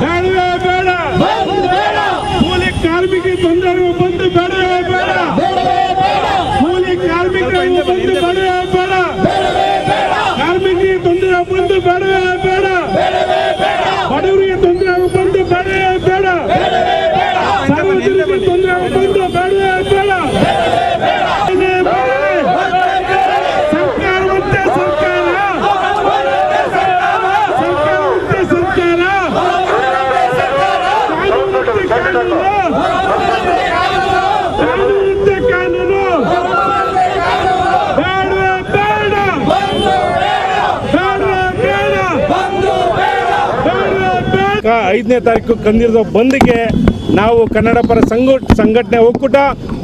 ಬೇಡವೇ ಬೇಡ ಕೂಲಿ ಕಾರ್ಮಿಕ ತೊಂದರೆ ಆಗುವ ಬಂದು ಬೇಡವೇ ಬೇಡ ಕೂಲಿ ಕಾರ್ಮಿಕರಿಗೆ ಬಂದು ಬೇಡವೇ ಬೇಡ ಕಾರ್ಮಿಕರಿಗೆ ತೊಂದರೆ ಆಗುವ ಬಂದು ಬೇಡವೇ ಬೇಡ ಬಡವರಿಗೆ ತೊಂದರೆ ಆಗುವ ಬಂದು ಬೇಡವೇ ಬೇಡ ಸಾರ್ವಜನಿಕರಿಗೆ ತೊಂದರೆ ಆಗುವ ಬಂದು ಬೇಡವೇ ಬೇಡ ಬೇಡವೇ ಬೇಡ. ಸರ್ಕಾರ ಮತ್ತೆ ಸರ್ಕಾರ ಸರ್ಕಾರ ಮತ್ತೆ ಸರ್ಕಾರ ಕಾನೂನು ಮತ್ತೆ ಕಾನೂನು ಕಾನೂನು ಮತ್ತೆ ಕಾನೂನು ಬೇಡವೇ ಬೇಡ ಬೇಡವೇ ಬೇಡ ಬೇಡವೇ ಐದನೇ ತಾರೀಕು ಕಂದಿರದ ಬಂದ್ಗೆ ನಾವು ಕನ್ನಡ ಪರ ಸಂಘ ಸಂಘಟನೆ ಒಕ್ಕೂಟ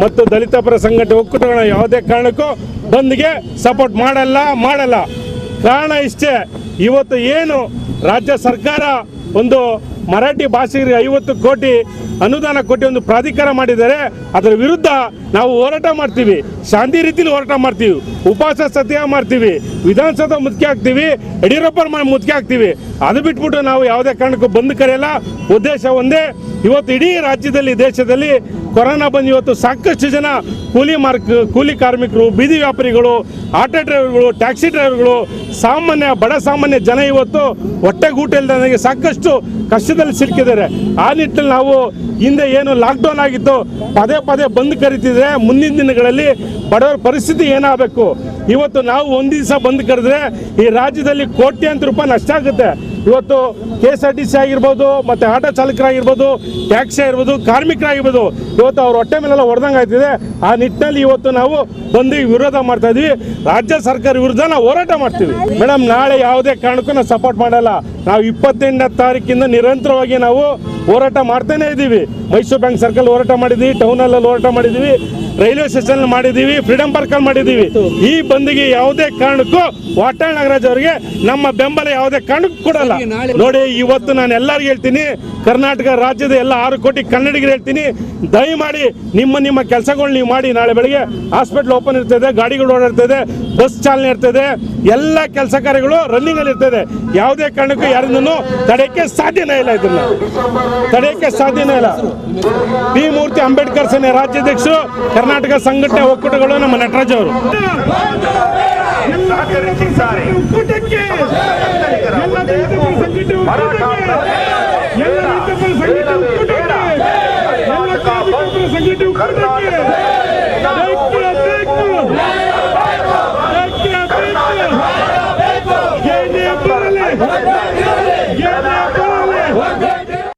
ಮತ್ತು ದಲಿತ ಪರ ಸಂಘಟನೆ ಒಕ್ಕೂಟಗಳ ಯಾವುದೇ ಕಾರಣಕ್ಕೂ ಬಂದ್ಗೆ ಸಪೋರ್ಟ್ ಮಾಡಲ್ಲ ಮಾಡಲ್ಲ. ಕಾರಣ ಇಷ್ಟೇ, ಇವತ್ತು ಏನು ರಾಜ್ಯ ಸರ್ಕಾರ ಒಂದು ಮರಾಠಿ ಭಾಷೆಗೆ ಐವತ್ತು ಕೋಟಿ ಅನುದಾನ ಕೊಟ್ಟು ಒಂದು ಪ್ರಾಧಿಕಾರ ಮಾಡಿದ್ದಾರೆ ಅದರ ವಿರುದ್ಧ ನಾವು ಹೋರಾಟ ಮಾಡ್ತೀವಿ. ಶಾಂತಿ ರೀತಿಯಲ್ಲಿ ಹೋರಾಟ ಮಾಡ್ತೀವಿ. ಉಪವಾಸ ಸತ್ಯಾಗ್ರಹ ಮಾಡ್ತೀವಿ. ವಿಧಾನಸೌಧ ಮುದ್ಕೆ ಹಾಕ್ತೀವಿ. ಯಡಿಯೂರಪ್ಪರ ಮನೆ ಮುದ್ಕೆ ಹಾಕ್ತೀವಿ. ಅದು ಬಿಟ್ಬಿಟ್ಟು ನಾವು ಯಾವುದೇ ಕಾರಣಕ್ಕೂ ಬಂದ್ ಕರೆಯಲ್ಲ. ಉದ್ದೇಶ ಒಂದೇ. ಇವತ್ತು ಇಡೀ ರಾಜ್ಯದಲ್ಲಿ, ದೇಶದಲ್ಲಿ ಕೊರೋನಾ ಬಂದು ಇವತ್ತು ಸಾಕಷ್ಟು ಜನ ಕೂಲಿ ಮಾರ್ಕ್, ಕೂಲಿ ಕಾರ್ಮಿಕರು, ಬೀದಿ ವ್ಯಾಪಾರಿಗಳು, ಆಟೋ ಡ್ರೈವರ್ಗಳು, ಟ್ಯಾಕ್ಸಿ ಡ್ರೈವರ್ಗಳು, ಸಾಮಾನ್ಯ, ಬಡ ಸಾಮಾನ್ಯ ಜನ ಇವತ್ತು ಹೊಟ್ಟೆಗೂಟ ಇಲ್ಲದೆ ಸಾಕಷ್ಟು ಕಷ್ಟದಲ್ಲಿ ಸಿಲುಕಿದ್ದಾರೆ. ಆ ನಿಟ್ಟಿನಲ್ಲಿ ನಾವು ಹಿಂದೆ ಏನು ಲಾಕ್ಡೌನ್ ಆಗಿತ್ತು, ಪದೇ ಪದೇ ಬಂದ್ ಕರಿತಿದ್ರೆ ಮುಂದಿನ ದಿನಗಳಲ್ಲಿ ಬಡವರ ಪರಿಸ್ಥಿತಿ ಏನಾಗಬೇಕು? ಇವತ್ತು ನಾವು ಒಂದು ದಿವಸ ಬಂದ್ ಕರೆದ್ರೆ ಈ ರಾಜ್ಯದಲ್ಲಿ ಕೋಟ್ಯಾಂತರ ರೂಪಾಯಿ ನಷ್ಟ ಆಗುತ್ತೆ. ಇವತ್ತು K S R T C ಆಗಿರ್ಬೋದು, ಮತ್ತೆ ಆಟೋ ಚಾಲಕರಾಗಿರ್ಬೋದು, ಟ್ಯಾಕ್ಸಿ ಆಗಿರ್ಬೋದು, ಕಾರ್ಮಿಕರಾಗಿರ್ಬೋದು, ಇವತ್ತು ಅವ್ರ ಹೊಟ್ಟೆ ಮೇಲೆಲ್ಲ ಹೊಡೆದಂಗೆ ಆಯ್ತಿದೆ ಆ ನಿಟ್ಟಿನಲ್ಲಿ ಇವತ್ತು ನಾವು ಬಂದು ವಿರೋಧ ಮಾಡ್ತಾ ಇದೀವಿ. ರಾಜ್ಯ ಸರ್ಕಾರ ವಿರುದ್ಧ ನಾವು ಹೋರಾಟ ಮಾಡ್ತೀವಿ. ಮೇಡಮ್, ನಾಳೆ ಯಾವುದೇ ಕಾರಣಕ್ಕೂ ನಾವು ಸಪೋರ್ಟ್ ಮಾಡಲ್ಲ. ನಾವು ಇಪ್ಪತ್ತೆಂಟನೇ ತಾರೀಕಿಂದ ನಿರಂತರವಾಗಿ ನಾವು ಹೋರಾಟ ಮಾಡ್ತಾನೆ ಇದ್ದೀವಿ ಮೈಸೂರು ಬ್ಯಾಂಕ್ ಸರ್ಕಲ್ ಹೋರಾಟ ಮಾಡಿದ್ವಿ ಟೌನ್ ಅಲ್ಲಿ ಹೋರಾಟ ಮಾಡಿದ್ದೀವಿ ರೈಲ್ವೆ ಸ್ಟೇಷನ್ ಮಾಡಿದ್ದೀವಿ ಫ್ರೀಡಂ ಪಾರ್ಕ್ ಅಲ್ಲಿ ಮಾಡಿದ್ದೀವಿ. ಈ ಬಂದಿಗೆ ಯಾವುದೇ ಕಾರಣಕ್ಕೂ ವಾಟಾಳ್ ನಾಗರಾಜ್ ಅವರಿಗೆ ನಮ್ಮ ಬೆಂಬಲ ಯಾವುದೇ ಕಾರಣಕ್ಕೂ ಕೊಡಲ್ಲ. ನೋಡಿ ಇವತ್ತು ನಾನು ಎಲ್ಲರಿಗೂ ಹೇಳ್ತೀನಿ ಕರ್ನಾಟಕ ರಾಜ್ಯದ ಎಲ್ಲ ಆರು ಕೋಟಿ ಕನ್ನಡಿಗರು ಹೇಳ್ತೀನಿ ದಯಮಾಡಿ ನಿಮ್ಮ ನಿಮ್ಮ ಕೆಲಸಗಳು ನೀವು ಮಾಡಿ ನಾಳೆ ಬೆಳಿಗ್ಗೆ ಹಾಸ್ಪಿಟ್ಲ್ ಓಪನ್ ಇರ್ತದೆ ಗಾಡಿಗಳು ಓಡಾಡ್ತದೆ ಬಸ್ ಚಾಲನೆ ಇರ್ತದೆ ಎಲ್ಲ ಕೆಲಸ ಕಾರ್ಯಗಳು ರನ್ನಿಂಗ್ ಅಲ್ಲಿ ಇರ್ತದೆ. ಯಾವುದೇ ಕಾರಣಕ್ಕೂ ಯಾರನ್ನೂ ತಡೆಯಕ್ಕೆ ಸಾಧ್ಯನೇ ಇಲ್ಲ ಇದನ್ನ. ತಡೆಯಕ್ಕೆ ಸಾಧ್ಯನೇ ಇಲ್ಲ. ಪಿ ಮೂರ್ತಿ ಅಂಬೇಡ್ಕರ್ ಸೇನೆ ರಾಜ್ಯಾಧ್ಯಕ್ಷರು, ಕರ್ನಾಟಕ ಸಂಘಟನೆ ಒಕ್ಕೂಟಗಳು ನಮ್ಮ ನಟರಾಜ್ ಅವರು.